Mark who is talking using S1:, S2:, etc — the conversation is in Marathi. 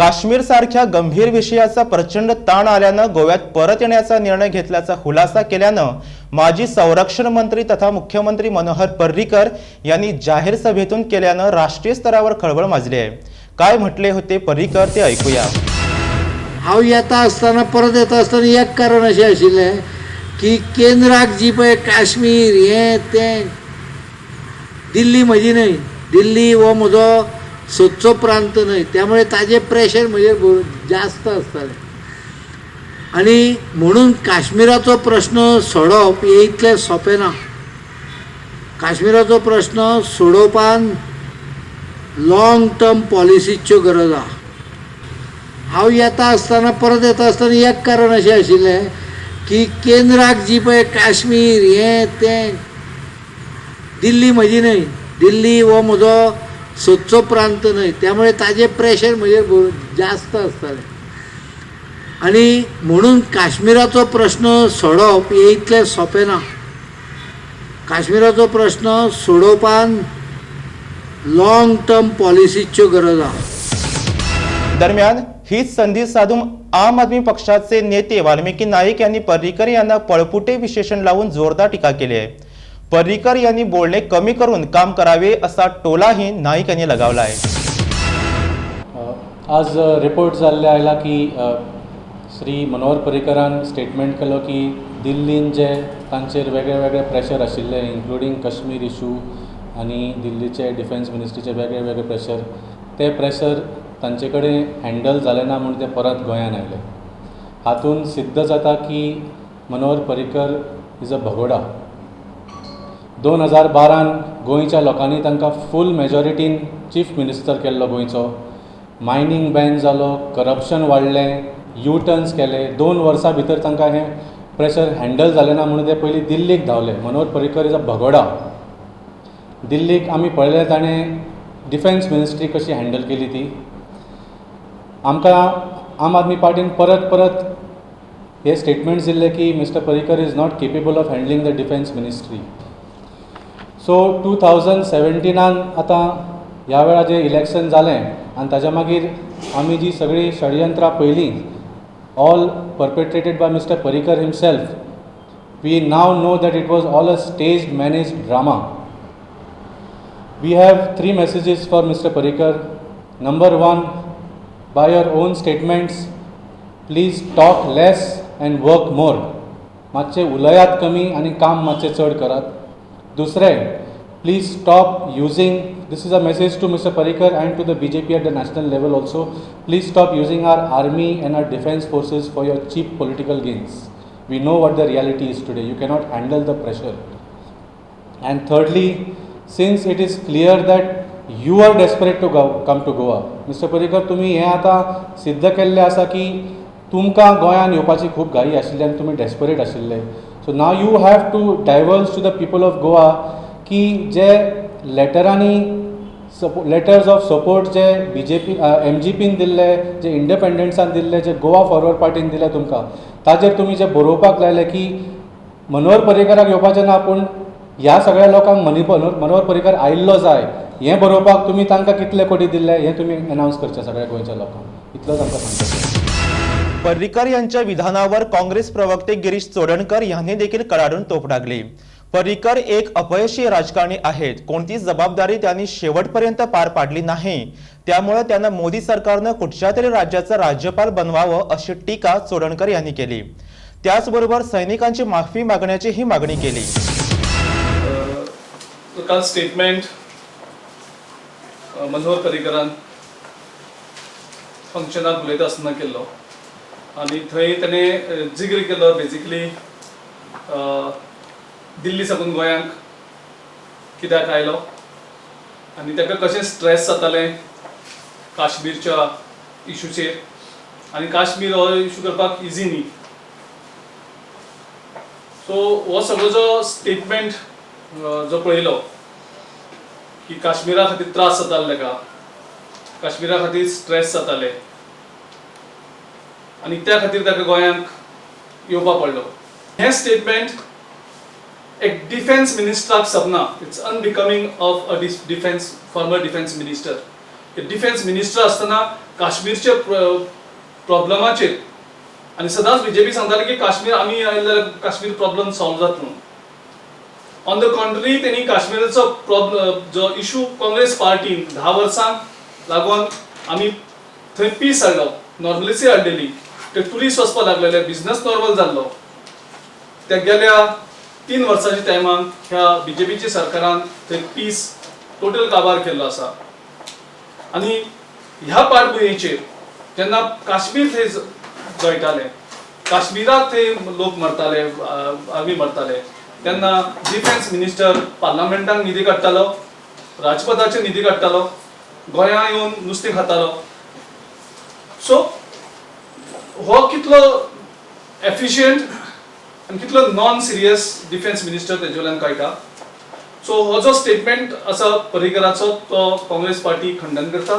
S1: काश्मीर सारख्या गंभीर विषयाचा प्रचंड ताण आल्यानं गोव्यात परत येण्याचा निर्णय घेतल्याचा खुलासा केल्यानं माजी संरक्षण मंत्री तथा मुख्यमंत्री मनोहर पर्रीकर यांनी जाहीर सभेतून केल्यानं राष्ट्रीय स्तरावर खळबळ माजली आहे. काय म्हटले होते पर्रीकर ते ऐकूया.
S2: हांव येता आसतना परत येता आसतना एक कारण अशें आशिल्लें की केंद्राक जी पळय काश्मीर हें तें दिल्ली म्हजी न्हय. दिल्ली हो म्हजो सोदचो प्रांत न्हय त्यामुळे ताजें प्रेशर म्हणजे जास्त आसतालें आनी म्हणून काश्मिराचो प्रश्न सोडोवप हें इतलें सोंपें ना. काश्मिराचो प्रश्न सोडोवपान लाँग टर्म पॉलिसीच्यो गरज आहा. हांव येता आसतना परत येता आसतना एक कारण अशें आशिल्लें की केंद्राक जी पळय काश्मीर हें तें दिल्ली म्हजी न्हय. दिल्ली हो म्हजो सोदचो प्रांत न्हय त्यामुळे ताजें प्रेशर म्हणजे जास्त आसतालें आनी म्हणून काश्मिराचो प्रश्न सोडोवप हे इतलें सोंपें ना. काश्मिराचो प्रश्न सोडोवपान लाँग टर्म पॉलिसीच्यो गरज आहा.
S1: दरम्यान हीच संधी साधून आम आदमी पक्षाचे नेते वाल्मिकी नाईक यांनी पर्रिकर यांना पळपुटे विशेषण लावून जोरदार टीका केली आहे. पर्रिकर यांनी बोलणे कमी करून काम करावे असा टोलाही नाईक यांनी लगावला आहे.
S3: आज रिपोर्ट जाल्ले आयला की श्री मनोहर पर्रीकरान स्टेटमेंट केलो की दिल्लीन जे तांचेर वेगळे वेगळे प्रेशर आशिल्ले इन्क्लुडींग कश्मीर इशू आनी दिल्लीचे डिफेन्स मिनिस्ट्रीचे वेगळे वेगळे प्रेशर ते प्रेशर तांचे कडेन हँडल जालें ना म्हूण ते परत गोंयांत आयले. हातून सिद्ध जाता की मनोहर पर्रिकर इज अ भगोडा. दोन हजार बारान गोंयच्या लोकांनी तांकां फूल मेजॉरिटीन चीफ मिनिस्टर केल्लो गोंयचो. मायनींग बॅन जालो करप्शन वाडलें यू टर्न्स केले दोन वर्सां भितर तांकां हें प्रेशर हँडल जालें ना म्हणून ते पयलीं दिल्लीक धांवले. मनोहर पर्रीकर इज अ भगोडा. दिल्लीक आमी पळयलें ताणें डिफेन्स मिनिस्ट्री कशी हँडल केली ती? आमकां आम आदमी पार्टीन परत परत हे स्टेटमेंट्स दिल्ले की mister Parrikar is not capable of handling the defence ministry. So two thousand seventeen आतां ह्या वेळार जें इलेक्शन जालें आनी ताच्या मागीर आमी जी सगळीं षडयंत्रां पयलीं all perpetrated by mister Parrikar himself we now know that it was all a stage manage drama we have three messages for mister Parrikar number one by your own statements please talk less and work more मातशें उलयात कमी आनी काम मातशें चड करात. दुसरें please stop using this is a message to mister Parrikar and to the B J P at the national level also please stop using our army and our defence forces for your cheap political gains we know what the reality is today you cannot handle the pressure And thirdly, since it is clear that you are desperate to go, come to Goa, Mr. Parikar, तुम्ही हें आतां सिद्ध केल्लें आसा की तुमकां गोंयान येवपाची खूब घाई आशिल्ली आनी तुमी डेस्परेट आशिल्ले. So now you have to diverse to the people of Goa की जे लेटरांनी सपो लेटर्स ऑफ सपोर्ट जे बी J P M G pin दिल्ले जे इंडिपेंडन्सान दिल्ले जे गोवा फॉरवर्ड पार्टीन दिले तुमकां ताजेर तुमी जे बरोवपाक लायले की मनोहर पर्रीकराक येवपाचें ना पूण ह्या सगळ्या लोकांक मनी मनोहर पर्रीकर आयिल्लो जाय हें बरोवपाक तुमी तांकां कितले कोटी दिल्ले हें तुमी अनावन्स करचें सगळ्या गोंयच्या लोकांक इतलोच आमकां सांगपाचें
S1: पर्रिकर यांच्या विधानावर काँग्रेस प्रवक्ते गिरीश चोडणकर यांनी देखील कडाडून तोफ डागली. पर्रिकर एक अपयशी राजकारणी आहेत. कोणतीच जबाबदारी त्यांनी शेवटपर्यंत पार पाडली नाही. त्यामुळे त्यांना मोदी सरकारनं कुठच्या तरी राज्याचं राज्यपाल बनवावं अशी टीका चोडणकर यांनी केली. त्याचबरोबर सैनिकांची माफी मागण्याची ही मागणी केली.
S4: काल स्टेटमेंट मनोहर पर्रिकरान फंक्शनात उलयता आसतना केल्लो आनी थंय ताणें अ, जिक्र केलो बेजिकली दिल्ली साकून गोंयांक कित्याक आयलो? आनी ताका कशें स्ट्रेस जातालें काश्मीरच्या इशूचेर आनी काश्मीर हो इशू करपाक इजी न्ही? सो हो सगळो जो स्टेटमेंट जो पळयलो की काश्मीरा खातीर त्रास जाताले ताका काश्मीरा खातीर स्ट्रेस जाताले आनी त्या खातीर ताका गोंयांत येवपा पडलो. हें स्टेटमेंट एक डिफेन्स मिनिस्टराक Sapna. It's unbecoming of a defence former defence minister defence minister आसतना काश्मीरचे प्रॉब्लमाचेर आनी सदांच बीजेपी सांगताले की काश्मीर आमी आयल्यार काश्मीर प्रॉब्लम सॉल्व जातलो म्हणून. ऑन द कॉन्ट्री त्यांनी काश्मीराचो प्रॉब्लम जो इशू काँग्रेस पार्टीन धा वर्सांक लागून आमी थंय पीस हाडलो. नॉर्मलिसी हाडलेली. ते टुरीस वचपाक लागलेले बिझनेस नॉर्मल जाल्लो ते गेल्या तीन वर्सांच्या टायमान ह्या बीजेपीच्या सरकारान थंय पीस टोटल काबार केल्लो आसा आनी ह्या पाठभुंयेचेर जेन्ना काश्मीर थंय गळटाले जळटाले काश्मीराक थंय लोक मरताले आर्मी मरताले. तेन्ना डिफेन्स मिनिस्टर पार्लमेंटान निधी काडटालो राजपथाचेर निधी काडटालो गोंयां येवन नुस्तें खातालो. सो हो कितलो एफिशियंट आनी कितलो नॉन सिरियस डिफेन्स मिनिस्टर तेजे वयल्यान कळटा सो हो जो स्टेटमेंट आसा पर्रीकराचो तो काँग्रेस पार्टी खंडन करता.